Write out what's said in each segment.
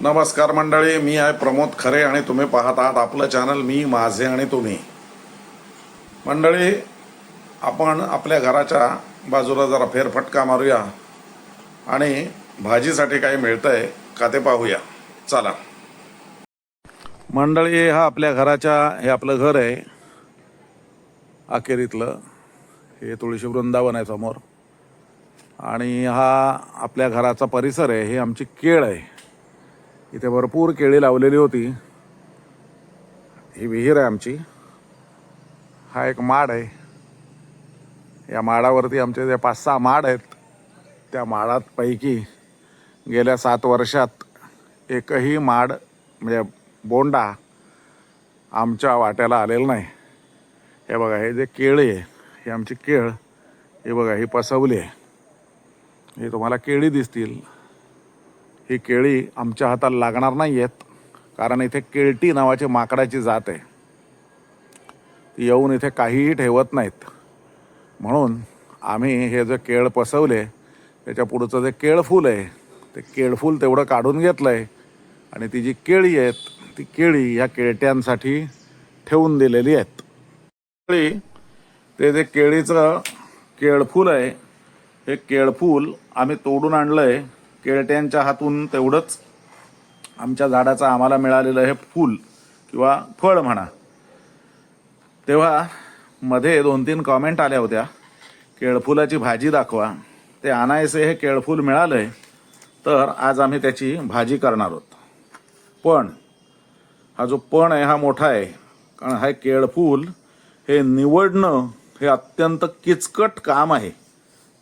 नमस्कार मंडळी मी आहे प्रमोद खरे आणि तुम्ही पाहत आहात आपलं चॅनल मी माझे आणि तुम्ही. मंडळी आपण आपल्या घराच्या बाजूला जरा फेरफटका मारूया आणि भाजीसाठी काही मिळतंय का ते पाहूया. चला. मंडळी हा आपल्या घराच्या हे आपलं घर आहे. अखेरीतलं हे तुळशी वृंदावन आहे समोर. आणि हा आपल्या घराचा परिसर आहे हे आमची केळ आहे. इथे भरपूर केळी लावलेली होती. ही विहीर आहे आमची. हा एक माड आहे. या माडावरती आमचे जे पाच सहा माड आहेत त्या माडातपैकी गेल्या सात वर्षात एकही माड म्हणजे बोंडा आमच्या वाट्याला आलेला नाही. हे बघा हे जे केळी आहे ही आमची केळ हे बघा ही पसवली आहे. हे तुम्हाला केळी दिसतील. ही केळी आमच्या हाताला लागणार नाही आहेत कारण इथे केळटी नावाची माकडाची जात आहे. ती येऊन इथे काहीही ठेवत नाहीत. म्हणून आम्ही हे जे केळ पसवले त्याच्या पुढचं जे केळफूल आहे ते केळफूल तेवढं काढून घेतलं आहे आणि ती जी केळी आहेत ती केळी ह्या केळट्यांसाठी ठेवून दिलेली आहेत. केळी ते जे केळीचं केळफूल आहे हे केळफूल आम्ही तोडून आणलं आहे केळट्यांच्या हातून तेवढंच आमच्या झाडाचं आम्हाला मिळालेलं हे फूल किंवा फळ म्हणा. तेव्हा मध्ये दोन तीन कॉमेंट आल्या होत्या. केळफुलाची भाजी दाखवा. ते आणायचे हे केळफूल मिळालंय तर आज आम्ही त्याची भाजी करणार आहोत. पण हा जो पण आहे हा मोठा आहे कारण हा केळफूल हे निवडणं हे अत्यंत किचकट काम आहे.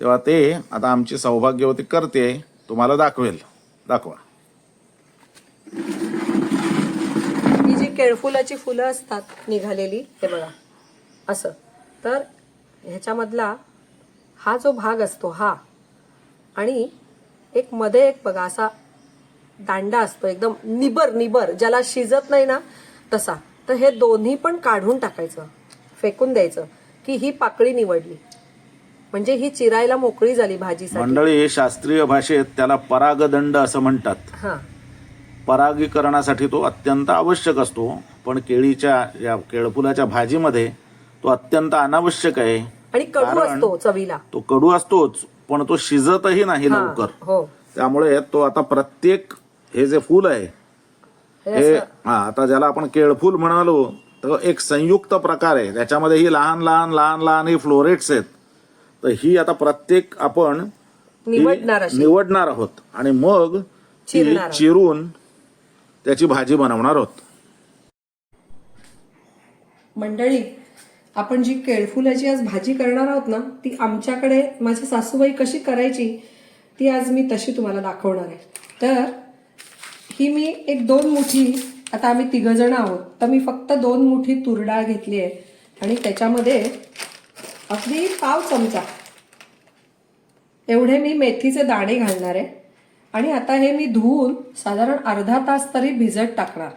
तेव्हा ते आता आमची सौभाग्यवती करते. तुम्हाला दाखवेल. दाखवा. ही जी केळफुलाची फुलं असतात निघालेली हे बघा. असं. तर ह्याच्यामधला हा जो भाग असतो हा. आणि एक मध्ये एक बघा असा दांडा असतो एकदम निबर निबर. ज्याला शिजत नाही ना तसा. तर हे दोन्ही पण काढून टाकायचं. फेकून द्यायचं की ही पाकळी निवडली. म्हणजे ही चिरायला मोकळी झाली भाजीसाठी. मंडळी शास्त्रीय भाषेत त्याला परागदंड असं म्हणतात. हा. परागीकरणासाठी तो अत्यंत आवश्यक असतो पण केळीच्या या केळफुलाच्या भाजीमध्ये तो अत्यंत अनावश्यक आहे. आणि कडू कारण असतो चवीला. तो कडू असतोच पण तो शिजतही नाही हा, लवकर. हो. त्यामुळे तो आता प्रत्येक हे जे फूल आहे हे हे असं हा आता ज्याला आपण केळफूल म्हणालो तर एक संयुक्त प्रकार आहे. त्याच्यामध्ये ही लहान लहान लहान लहान ही फ्लोरेट्स आहेत. तर ही आता प्रत्येक आपण निवडणार आहोत. आणि मग ती. चिरून त्याची भाजी बनवणार आहोत. मंडळी आपण जी केळफुलाची आज भाजी करणार आहोत ना ती आमच्याकडे माझी सासूबाई कशी करायची ती आज मी तशी तुम्हाला दाखवणार आहे. तर ही मी एक दोन मुठी आता आम्ही तिघ जण आहोत तर मी फक्त दोन मुठी तूर डाळ घेतली आहे. आणि त्याच्यामध्ये अगदी पाव चमचा. एवढे मी मेथीचे दाणे घालणार आहे. आणि आता हे मी धुवून साधारण अर्धा तास तरी भिजत टाकणार.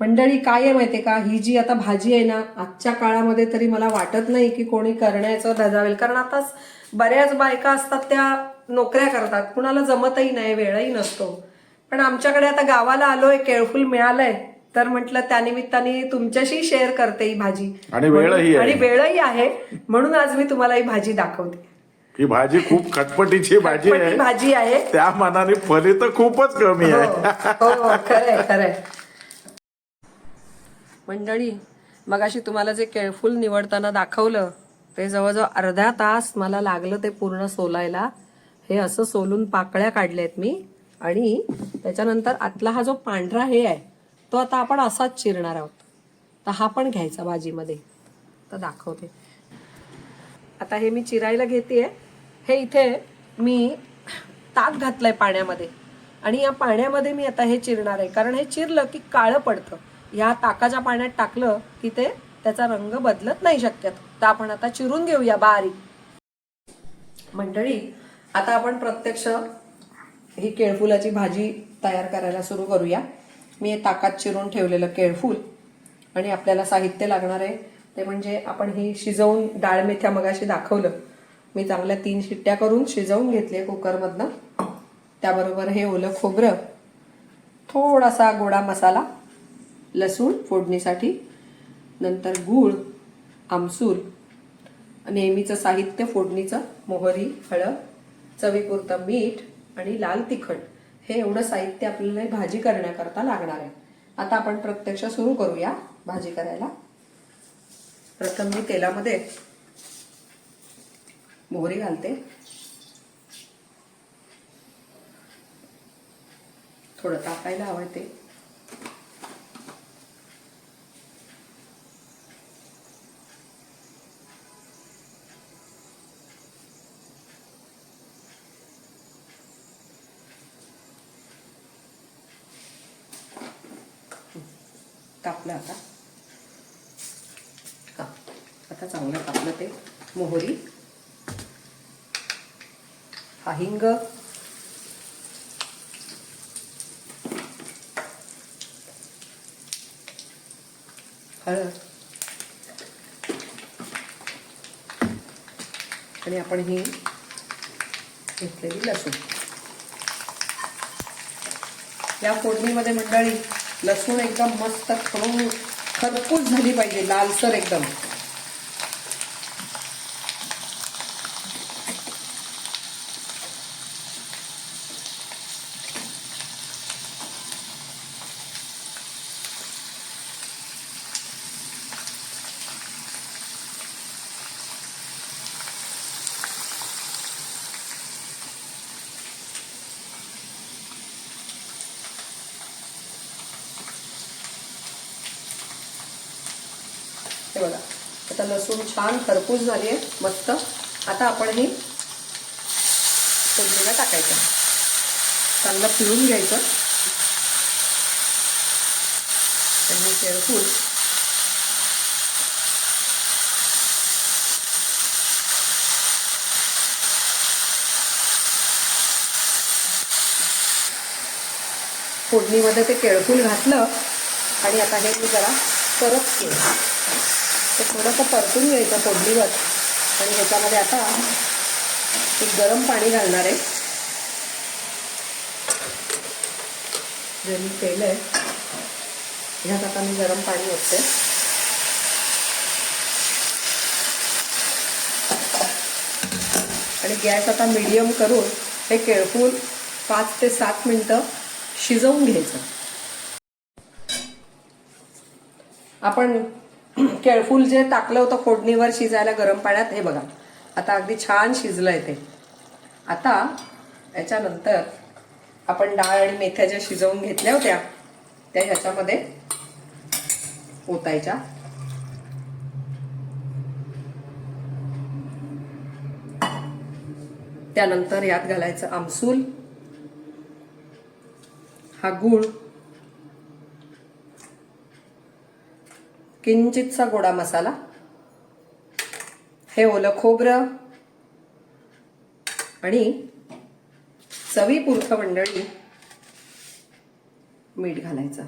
मंडळी काय आहे माहितीये का? ही जी आता भाजी आहे ना आजच्या काळामध्ये तरी मला वाटत नाही की कोणी करण्याचं धजावेल. कारण आता बऱ्याच बायका असतात त्या नोकऱ्या करतात. कुणाला जमतही नाही वेळही नसतो. पण आमच्याकडे आता गावाला आलोय केळफुल मिळालंय. तर म्हटलं त्यानिमित्ताने तुमच्याशी शेअर करते ही भाजी. आणि वेळही आहे. म्हणून आज मी तुम्हाला ही भाजी दाखवते. ही भाजी खूप खटपटीची भाजी आहे. ही भाजी आहे. त्या मानाने फलित खूपच कमी आहे. हो हो, खरंय मंडळी मगाशी तुम्हाला जे केळफूल निवडताना दाखवलं ते जवळजवळ अर्धा तास मला लागलं ते पूर्ण सोलायला. हे असं सोलून पाकळ्या काढल्यात मी. आणि त्याच्यानंतर आतला हा जो पांढरा हे आहे तो आता आपण असाच चिरणार आहोत. तर हा पण घ्यायचा भाजीमध्ये. तर दाखवते. आता हे मी चिरायला घेते हे इथे मी ताक घातलंय पाण्यामध्ये. आणि या पाण्यामध्ये मी आता हे चिरणार आहे. कारण हे चिरलं की काळं पडतं. या ताकाच्या पाण्यात टाकलं की ते त्याचा रंग बदलत नाही शक्यत. तर आपण आता चिरून घेऊया बारीक. मंडळी आता आपण प्रत्यक्ष ही केळफुलाची भाजी तयार करायला सुरू करूया. मी हे ताकात चिरून ठेवलेलं केळफूल आणि आपल्याला साहित्य लागणार आहे. ते म्हणजे आपण ही शिजवून डाळ मेथ्या मगाशी दाखवलं. मी चांगल्या तीन शिट्ट्या करून शिजवून घेतले कुकरमधनं. त्याबरोबर हे ओलं खोबरं थोडासा गोडा मसाला लसूण फोडणीसाठी नंतर गूळ आमसूल नेहमीचं साहित्य फोडणीचं मोहरी हळद चवीपुरतं मीठ आणि लाल तिखट हे एवढं साहित्य आपल्याला भाजी करण्याकरता लागणार आहे. आता आपण प्रत्यक्ष सुरू करूया भाजी करायला. प्रथम मी तेलामध्ये मोहरी घालते. थोडं टाकायला हवं ते. कापलं आता. हा आता चांगलं कापलं ते. मोहरी. हा हिंग. हळद. आणि आपण ही घेतलेली लसूण. या फोडणीमध्ये मंडळी लसूण एकदम मस्त खमंग खरपूस झाली पाहिजे लालसर एकदम हे बघा आता लसूण छान खरपूस झाली आहे मस्त. आता आपण ही फोडणीला टाकायचं. चांगलं पिळून घ्यायचं. आणि केळफूल फोडणीमध्ये ते केळफूल घातलं. आणि आता हे मी जरा परत केलं. तर थोडंसं परतून घ्यायचं फोडणीवर. आणि ह्याच्यामध्ये आता एक गरम पाणी घालणार आहे. जे मी केलं आहे. ह्यात आता मी गरम पाणी ओतते. आणि गॅस आता मीडियम करून हे केळफूल पाच ते सात मिनटं शिजवून घ्यायचं. आपण केळफूल जे टाकलं होतं फोडणीवर शिजायला गरम पाण्यात हे बघा. आता अगदी छान शिजलंय ते. आता याच्यानंतर आपण डाळ आणि मेथ्या ज्या शिजवून घेतल्या होत्या त्या ह्याच्यामध्ये ओतायच्या. त्यानंतर यात घालायचं आमसूल. हा गूळ. किंचितसा गोडा मसाला. हे ओलं खोबरं. आणि चवीपुरतं मंडळी मीठ घालायचं.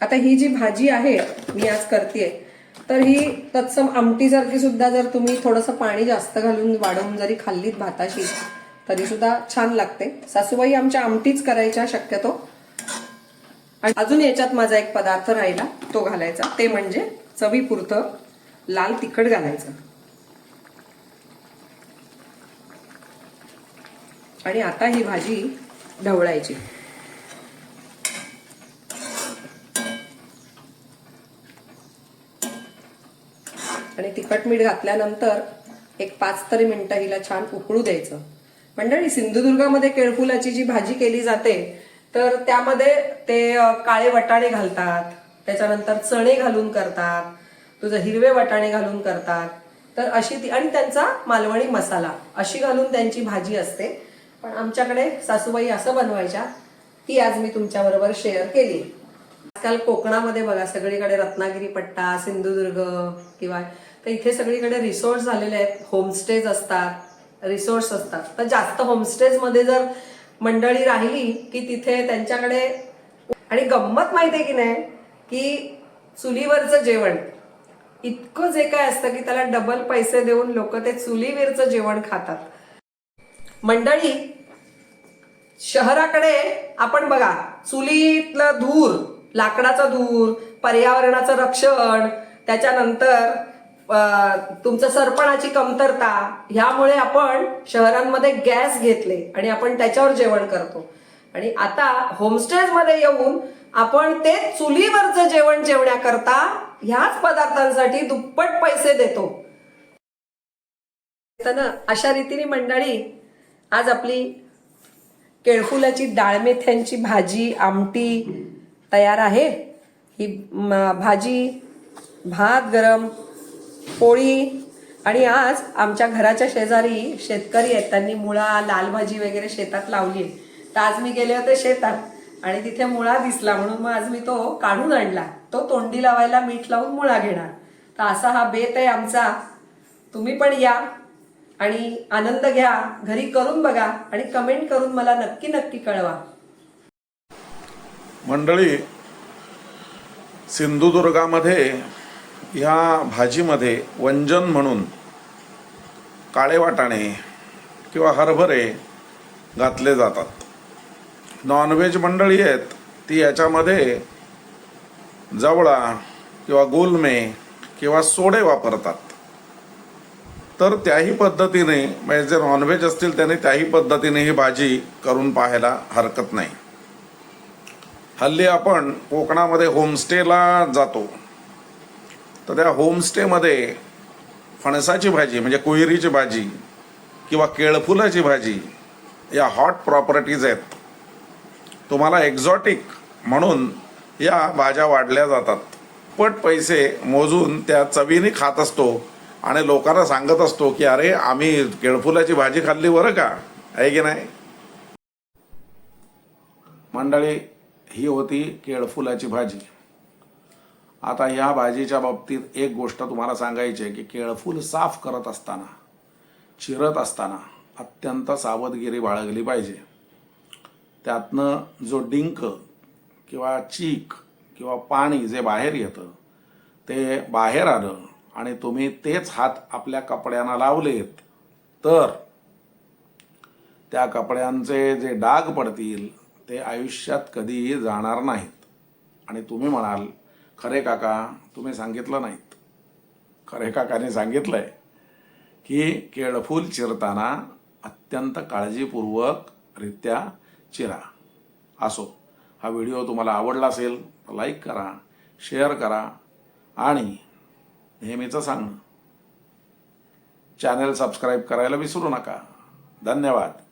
आता ही जी भाजी आहे मी आज करते तर ही तत्सम आमटीसारखी सुद्धा जर तुम्ही थोडंसं पाणी जास्त घालून वाढवून जरी खाल्लीत भाताशी तरी सुद्धा छान लागते. सासूबाई आमच्या आमटीच करायच्या शक्यतो. आणि अजून याच्यात माझा एक पदार्थ राहिला तो घालायचा. ते म्हणजे चवीपुरतं लाल तिखट घालायचं. आणि आता ही भाजी ढवळायची. आणि तिखट मीठ घातल्यानंतर एक पाच तरी मिनिटं हिला छान उकळू द्यायचं. मंडळी सिंधुदुर्गामध्ये केळफुलाची जी भाजी केली जाते तर त्यामध्ये ते काळे वटाणे घालतात. त्याच्यानंतर चणे घालून करतात. तुझं हिरवे वटाणे घालून करतात. तर अशी ती आणि त्यांचा मालवणी मसाला. अशी घालून त्यांची भाजी असते. पण आमच्याकडे सासूबाई असं बनवायच्या ती आज मी तुमच्याबरोबर शेअर केली. आजकाल कोकणामध्ये बघा सगळीकडे रत्नागिरी पट्टा सिंधुदुर्ग किंवा तर इथे सगळीकडे रिसॉर्ट झालेले आहेत. होमस्टेज असतात. रिसॉर्ट्स असतात. तर जास्त होमस्टेजमध्ये जर मंडळी राहिली की तिथे त्यांच्याकडे आणि गंमत माहिती आहे की नाही? की चुलीवरचं जेवण इतकं जे काय असतं की त्याला डबल पैसे देऊन लोक ते चुलीवरचं जेवण खातात. मंडळी शहराकडे आपण बघा चुलीतलं धूर लाकडाचा धूर पर्यावरणाचं रक्षण त्याच्यानंतर तुमचं सरपणाची कमतरता ह्यामुळे आपण शहरांमध्ये गॅस घेतले आणि आपण त्याच्यावर जेवण करतो. आणि आता होमस्टेजमध्ये येऊन आपण ते चुलीवरचं जेवण जेवण्याकरता ह्याच पदार्थांसाठी दुप्पट पैसे देतो. ना अशा रीतीने मंडळी आज आपली केळफुलाची डाळमेथ्यांची भाजी आमटी तयार आहे. ही भाजी भात गरम पोळी आणि आज आमच्या घराच्या शेजारी शेतकरी आहेत. त्यांनी मुळा लाल भाजी वगैरे शेतात लावली आहे. तर आज मी गेले होते शेतात आणि तिथे मुळा दिसला म्हणून मग आज मी तो काढून आणला. तो तोंडी लावायला मीठ लावून मुळा घेणार. तर असा हा बेत आहे आमचा. तुम्ही पण या आणि आनंद घ्या. घरी करून बघा आणि कमेंट करून मला नक्की नक्की कळवा. मंडळी सिंधुदुर्गामध्ये ह्या भाजीमध्ये वंजन म्हणून काळे वाटाणे किंवा हरभरे घातले जातात. नॉनव्हेज मंडळी आहेत ती याच्यामध्ये जवळा किंवा गोलमे किंवा सोडे वापरतात. तर त्याही पद्धतीने म्हणजे जे नॉनव्हेज असतील त्याने त्याही पद्धतीने ही भाजी करून पाहायला हरकत नाही. हल्ली आपण कोकणामध्ये होमस्टेला जातो. तर त्या होमस्टेमध्ये फणसाची भाजी म्हणजे कोहिरीची भाजी किंवा केळफुलाची भाजी या हॉट प्रॉपर्टीज आहेत. तुम्हाला एक्झॉटिक म्हणून या भाज्या वाढल्या जातात. पट पैसे मोजून त्या चवीने खात असतो आणि लोकांना सांगत असतो की अरे आम्ही केळफुलाची भाजी खाल्ली बरं का? आहे की नाही? मंडळी ही होती केळफुलाची भाजी. आता ह्या भाजीच्या बाबतीत एक गोष्ट तुम्हाला सांगायची आहे की केळफूल साफ करत असताना चिरत असताना अत्यंत सावधगिरी बाळगली पाहिजे. त्यातनं जो डिंक किंवा चीक किंवा पाणी जे बाहेर येतं ते बाहेर आलं आणि तुम्ही तेच हात आपल्या कपड्यांना लावलेत तर त्या कपड्यांचे जे डाग पडतील ते आयुष्यात कधीही जाणार नाहीत. आणि तुम्ही म्हणाल खरे काका तुम्ही सांगितलं नाहीत. खरे काकाने आहे की केळफूल चिरताना अत्यंत काळजीपूर्वक रित्या चिरा. असो. हा व्हिडिओ तुम्हाला आवडला असेल तर लाईक करा शेअर करा आणि नेहमीचं सांगणं चॅनल सबस्क्राईब करायला विसरू नका. धन्यवाद.